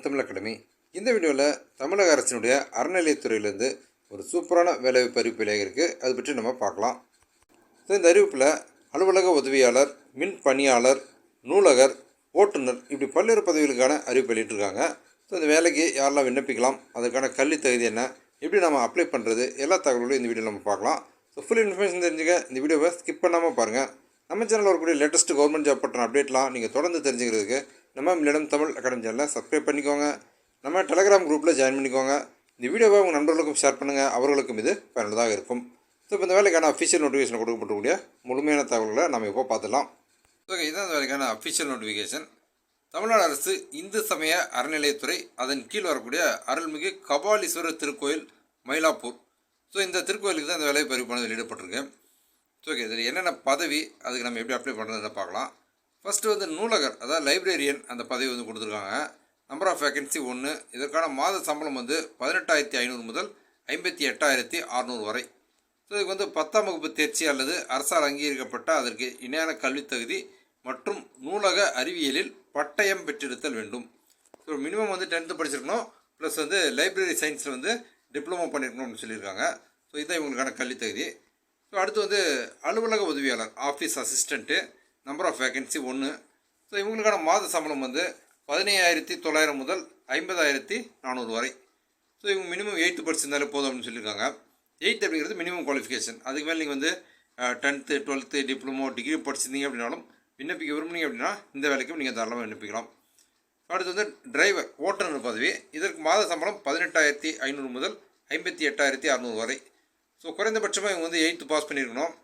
வணக்கம் தமிழ் அகாடமி. இந்த வீடியோவில் தமிழக அரசினுடைய அறநிலையத்துறையிலேருந்து ஒரு சூப்பரான வேலைவாய்ப்பு அறிவிப்பு இருக்குது அது பற்றி நம்ம பார்க்கலாம். ஸோ இந்த அறிவிப்பில் அலுவலக உதவியாளர் மின் பணியாளர் நூலகர் ஓட்டுநர் இப்படி பல்வேறு பதவிகளுக்கான அறிவிப்பு வெளியிட்டிருக்காங்க. ஸோ இந்த வேலைக்கு யாரெல்லாம் விண்ணப்பிக்கலாம் அதற்கான கல்வி தகுதி என்ன எப்படி நம்ம அப்ளை பண்ணுறது எல்லா தகவல்களையும் இந்த வீடியோவில் நம்ம பார்க்கலாம். ஸோ ஃபுல் இன்ஃபர்மேஷன் தெரிஞ்சுக்க இந்த வீடியோவை ஸ்கிப் பண்ணாமல் பாருங்கள் நம்ம சேனலில் வரக்கூடிய லேட்டஸ்ட் கவர்மெண்ட் ஜாப் பற்றின அப்டேட்லாம் நீங்கள் தொடர்ந்து தெரிஞ்சுக்கிறதுக்கு நம்ம மில்லிடம் தமிழ் அகாடமி சேனலில் சப்ஸ்கிரைப் பண்ணிக்கோங்க. நம்ம டெலகிராம் குரூப்பில் ஜாயின் பண்ணிக்கோங்க. இந்த வீடியோவை உங்கள் நண்பர்களுக்கும் ஷேர் பண்ணுங்கள் அவர்களுக்கும் இது பயனுள்ளதாக இருக்கும். ஸோ இப்போ இந்த வேலைக்கான அஃபிஷியல் நோட்டிஃபிகேஷன் கொடுக்கப்பட்டக்கூடிய முழுமையான தகவல்களை நம்ம இப்போ பார்த்துடலாம். ஓகே இதுதான் இந்த வேலைக்கான அஃபிஷியல் நோட்டிஃபிகேஷன் தமிழ்நாடு அரசு இந்து சமய அறநிலையத்துறை அதன் கீழ் வரக்கூடிய அருள்மிகு கபாலீஸ்வரர் திருக்கோயில் மயிலாப்பூர். ஸோ இந்த திருக்கோயிலுக்கு தான் இந்த வேலை பறிப்பானது வெளியிடப்பட்டிருக்கு ஸோ ஓகே இதில் என்னென்ன பதவி அதுக்கு நம்ம எப்படி அப்ளை பண்ணுறதுன்னு பார்க்கலாம். ஃபஸ்ட்டு வந்து நூலகர் அதாவது லைப்ரரியன் அந்த பதவி வந்து கொடுத்துருக்காங்க. நம்பர் ஆஃப் வேகன்சி ஒன்று இதற்கான மாத சம்பளம் வந்து பதினெட்டாயிரத்தி ஐநூறு முதல் ஐம்பத்தி எட்டாயிரத்தி அறநூறு வரை. ஸோ இதுக்கு வந்து பத்தாம் வகுப்பு தேர்ச்சி அல்லது அரசால் அங்கீகரிக்கப்பட்ட அதற்கு இணையான கல்வித் தகுதி மற்றும் நூலக அறிவியலில் பட்டயம் பெற்றிருத்தல் வேண்டும். ஸோ மினிமம் வந்து டென்த்து படிச்சிருக்கணும். ப்ளஸ் வந்து லைப்ரரி சயின்ஸில் வந்து டிப்ளமோ பண்ணியிருக்கணும்னு சொல்லியிருக்காங்க. ஸோ இதுதான் இவங்களுக்கான கல்வித் தகுதி. ஸோ அடுத்து வந்து அலுவலக உதவியாளர் office assistant number of vacancy ஒன்று ஸோ இவங்களுக்கான மாத சம்பளம் வந்து பதினையாயிரத்தி தொள்ளாயிரம் முதல் ஐம்பதாயிரத்தி நானூறு வரை. ஸோ இவங்க மினிமம் எயித்து படிச்சிருந்தாலே போதும் அப்படின்னு சொல்லியிருக்காங்க. எயித் அப்படிங்கிறது மினிமம் குவாலிஃபிகேஷன் அதுக்கு மேலே நீங்கள் வந்து டென்த்து டுவெல்த்து டிப்ளமோ டிகிரி படிச்சிருந்தீங்க அப்படின்னாலும் விண்ணப்பிக்க விரும்புனீங்க அப்படின்னா இந்த வேலைக்கும் நீங்கள் தாராளமாக விண்ணப்பிக்கலாம். அடுத்து வந்து டிரைவர் ஓட்டுநர் பதவி. இதற்கு மாத சம்பளம் பதினெட்டாயிரத்தி ஐநூறு முதல் ஐம்பத்தி எட்டாயிரத்தி அறநூறு வரை. ஸோ குறைந்தபட்சமாக இவங்க வந்து எயித்து பாஸ் பண்ணியிருக்கணும்.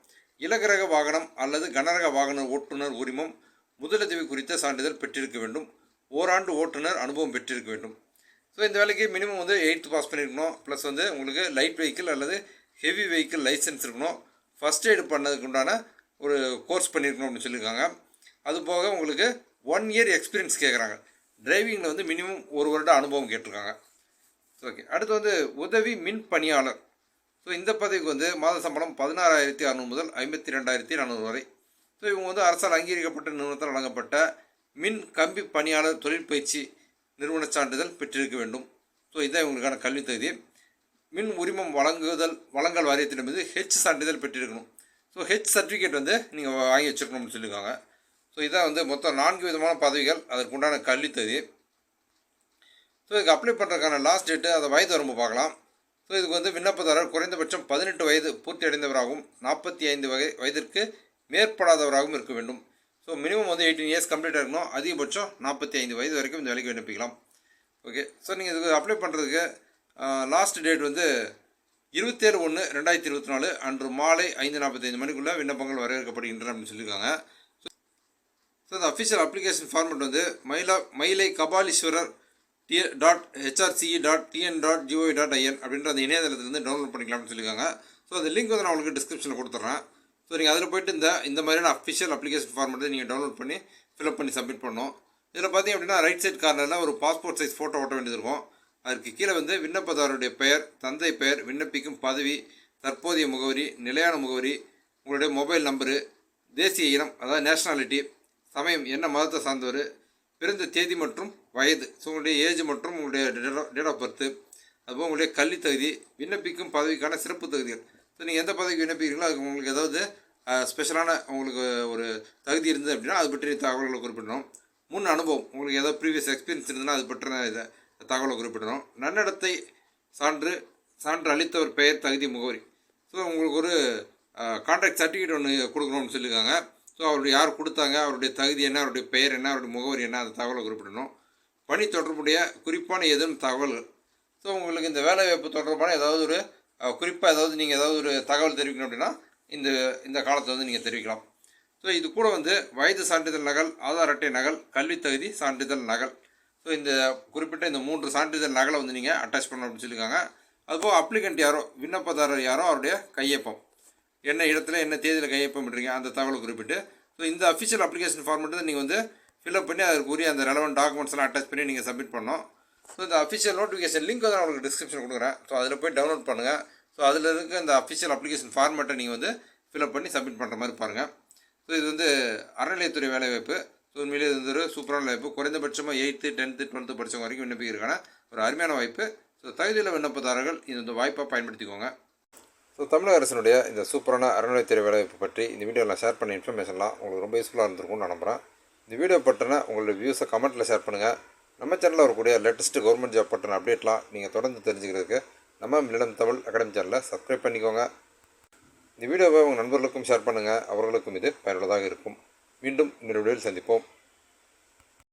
இலகரக வாகனம் அல்லது கனரக வாகன ஓட்டுநர் உரிமம் முதலுதவி குறித்த சான்றிதழ் பெற்றிருக்க வேண்டும். ஓராண்டு ஓட்டுநர் அனுபவம் பெற்றிருக்க வேண்டும். ஸோ இந்த வேலைக்கு மினிமம் வந்து எயித்து பாஸ் பண்ணியிருக்கணும் ப்ளஸ் வந்து உங்களுக்கு லைட் வெஹிக்கிள் அல்லது ஹெவி வெஹிக்கிள் லைசன்ஸ் இருக்கணும். ஃபஸ்ட் எய்டு பண்ணதுக்கு உண்டான ஒரு கோர்ஸ் பண்ணியிருக்கணும் அப்படின்னு சொல்லியிருக்காங்க. அது போக உங்களுக்கு ஒன் இயர் எக்ஸ்பீரியன்ஸ் கேட்குறாங்க டிரைவிங்கில் வந்து மினிமம் ஒரு வருட அனுபவம் கேட்டிருக்காங்க. ஓகே அடுத்து வந்து உதவி மின் பணியாளர். ஸோ இந்த பதவிக்கு வந்து மாத சம்பளம் பதினாறாயிரத்தி அறநூறு முதல் ஐம்பத்தி ரெண்டாயிரத்தி நானூறு வரை. ஸோ இவங்க வந்து அரசால் அங்கீகரிக்கப்பட்ட நிறுவனத்தால் வழங்கப்பட்ட மின் கம்பி பணியாளர் தொழிற்பயிற்சி நிறுவன சான்றிதழ் பெற்றிருக்க வேண்டும். ஸோ இதுதான் இவங்களுக்கான கல்வித் தகுதி. மின் உரிமம் வழங்குதல் வழங்கல் வாரியத்திடமிருந்து ஹெச் சான்றிதழ் பெற்றிருக்கணும். ஸோ ஹெச் சர்டிஃபிகேட் வந்து நீங்கள் வாங்கி வச்சுருக்கணும்னு சொல்லியிருக்காங்க. ஸோ இதான் வந்து மொத்தம் நான்கு விதமான பதவிகள். அதற்குண்டான கல்வித் தகுதி. ஸோ இதுக்கு அப்ளை பண்ணுறதுக்கான லாஸ்ட் டேட்டு அதை வயது வரம்பு பார்க்கலாம். ஸோ இதுக்கு வந்து விண்ணப்பதாரர் குறைந்தபட்சம் பதினெட்டு வயது பூர்த்தி அடைந்தவராகவும் நாற்பத்தி ஐந்து வகை வயதிற்கு மேற்படாதவராகவும் இருக்க வேண்டும். ஸோ மினிமம் வந்து எயிட்டீன் இயர்ஸ் கம்ப்ளீட் இருக்கணும். அதிகபட்சம் நாற்பத்தி ஐந்து வயது வரைக்கும் இந்த வேலைக்கு விண்ணப்பிக்கலாம். ஓகே ஸோ நீங்கள் இதுக்கு அப்ளை பண்ணுறதுக்கு லாஸ்ட் டேட் வந்து இருபத்தேழு ஒன்று ரெண்டாயிரத்தி இருபத்தி நாலு அன்று மாலை ஐந்து நாற்பத்தைந்து மணிக்குள்ளே விண்ணப்பங்கள் வரவேற்கப்படுகின்றன அப்படின்னு சொல்லியிருக்காங்க. ஸோ இந்த அஃபிஷியல் அப்ளிகேஷன் ஃபார்மெட் வந்து மயிலா Mylai Kapaleeswarar T dot HRCE dot TN dot GOV dot IN அப்படின்ற அந்த இணையதளத்துலேருந்து டவுன்லோட் பண்ணிக்கலாம்னு சொல்லியிருக்காங்க. ஸோ அந்த லிங்க் வந்து நான் உங்களுக்கு டிஸ்கிரிப்ஷனில் கொடுத்துட்றேன் ஸோ நீங்கள் அதில் போயிட்டு இந்த இந்த மாதிரியான அஃபிஷியல் அப்ளிகேஷன் ஃபார்மெட்டை நீங்கள் டவுன்லோட் பண்ணி ஃபில்அப் பண்ணி சப்மிட் பண்ணணும். இதில் பார்த்தீங்க அப்படின்னா ரைட் சைட் கார்னரில் ஒரு பாஸ்போர்ட் சைஸ் ஃபோட்டோ ஓட்ட வேண்டியது இருக்கும். அதற்கு கீழே வந்து விண்ணப்பதாரருடைய பெயர் தந்தை பெயர் விண்ணப்பிக்கும் பதவி தற்போதைய முகவரி நிலையான முகவரி உங்களுடைய மொபைல் நம்பரு தேசிய இனம் அதாவது நேஷ்னாலிட்டி சமயம் என்ன மதத்தை சார்ந்தவர் பிறந்த தேதி மற்றும் வயது ஸோ உங்களுடைய ஏஜ் மற்றும் உங்களுடைய டேட் ஆஃப் பர்த்து அதுபோல் உங்களுடைய கல்வி தகுதி விண்ணப்பிக்கும் பதவிக்கான சிறப்பு தகுதிகள். ஸோ நீங்கள் எந்த பதவிக்கு விண்ணப்பிக்கிறீங்களோ அதுக்கு உங்களுக்கு ஏதாவது ஸ்பெஷலான உங்களுக்கு ஒரு தகுதி இருந்தது அப்படின்னா அது பற்றிய தகவல்களை குறிப்பிடணும். முன் அனுபவம் உங்களுக்கு ஏதாவது ப்ரீவியஸ் எக்ஸ்பீரியன்ஸ் இருந்ததுன்னா அது பற்றின இதை தகவலை குறிப்பிடணும். நன்னடத்தை சான்று சான்று அளித்தவர் பெயர் தகுதி முகவரி. ஸோ உங்களுக்கு ஒரு கான்ட்ராக்ட் சர்டிஃபிகேட் ஒன்று கொடுக்கணும்னு சொல்லியிருக்காங்க. ஸோ அவருடைய யார் கொடுத்தாங்க? அவருடைய தகுதி என்ன? அவருடைய பெயர் என்ன? அவருடைய முகவரி என்ன? அந்த தகவலை குறிப்பிடணும். பணி தொடர்புடைய குறிப்பான ஏதேனும் தகவல். ஸோ உங்களுக்கு இந்த வேலைவாய்ப்பு தொடர்பான ஏதாவது ஒரு குறிப்பாக ஏதாவது நீங்கள் ஏதாவது ஒரு தகவல் தெரிவிக்கணும் அப்படின்னா இந்த இந்த காலத்தை வந்து நீங்கள் தெரிவிக்கலாம். ஸோ இது கூட வந்து வயது சான்றிதழ் நகல் ஆதார் அட்டை நகல் கல்வி தகுதி சான்றிதழ் நகல். ஸோ இந்த குறிப்பிட்ட இந்த மூன்று சான்றிதழ் நகலை வந்து நீங்கள் அட்டாச் பண்ணணும் அப்படின்னு சொல்லியிருக்காங்க. அதுபோக அப்ளிகண்ட் யாரோ விண்ணப்பதாரர் யாரோ அவருடைய கையொப்பம். என்ன இடத்துல என்ன தேதியில் கையொப்பம் பண்ணுறீங்க அந்த தகவலை குறிப்பிட்டு. ஸோ இந்த அஃபிஷியல் அப்ளிகேஷன் ஃபார்மெட்டு நீங்கள் வந்து ஃபில்அப் பண்ணி அதற்குரிய அந்த ரெலவெண்ட் டாக்குமெண்ட்ஸ்லாம் அட்டாச் பண்ணி நீங்கள் சப்மிட் பண்ணணும். ஸோ இந்த அஃபிஷியல் நோட்டிஃபிகேஷன் லிங்க் வந்து நான் உங்களுக்கு டிஸ்கிரிப்ஷன் கொடுக்குறேன். ஸோ அதில் போய் டவுன்லோட் பண்ணுங்கள் ஸோ அதில் இருக்க இந்த அஃபிஷியல் அப்ளிகேஷன் ஃபார்மெட்டை நீங்கள் வந்து ஃபில்அப் பண்ணி சப்மிட் பண்ணுற மாதிரி பாருங்கள் ஸோ இது வந்து அறநிலையத்துறை வேலைவாய்ப்பு ஸோ ஸோ உண்மையிலே இது வந்து ஒரு சூப்பரான வாய்ப்பு. குறைந்தபட்சமாக எயித்து டென்த்து டுவெல்த்து படித்தவங்க வரைக்கும் விண்ணப்பிக்கிறதுக்கான ஒரு அருமையான வாய்ப்பு. ஸோ தகுதியில் விண்ணப்பதாரர்கள் இது வந்து வாய்ப்பாக பயன்படுத்திக்கோங்க. ஸோ தமிழக அரசினுடைய இந்த சூப்பரான அறநிலைத்துறை வேலைவாய்ப்பு பற்றி இந்த வீடியோவில் நான் ஷேர் பண்ண இன்ஃபர்மேஷன்லாம் உங்களுக்கு ரொம்ப யூஸ்ஃபுல்லாக இருந்திருக்கும்னு நம்புகிறேன் இந்த வீடியோ பற்றின உங்களுடைய வியூஸை கமெண்ட்டில் ஷேர் பண்ணுங்கள் நம்ம சேனலில் வரக்கூடிய லேட்டஸ்ட்டு கவர்மெண்ட் ஜாப் பற்றின அப்டேட்லாம் நீங்கள் தொடர்ந்து தெரிஞ்சுக்கிறதுக்கு நம்ம மில்லம் தமிழ் அகாடமி சேனலை சப்ஸ்கிரைப் பண்ணிக்கோங்க. இந்த வீடியோவை உங்கள் நண்பர்களுக்கும் ஷேர் பண்ணுங்கள் அவர்களுக்கும் இது பயனுள்ளதாக இருக்கும். மீண்டும் இன்னொரு வீடியோவில் சந்திப்போம்.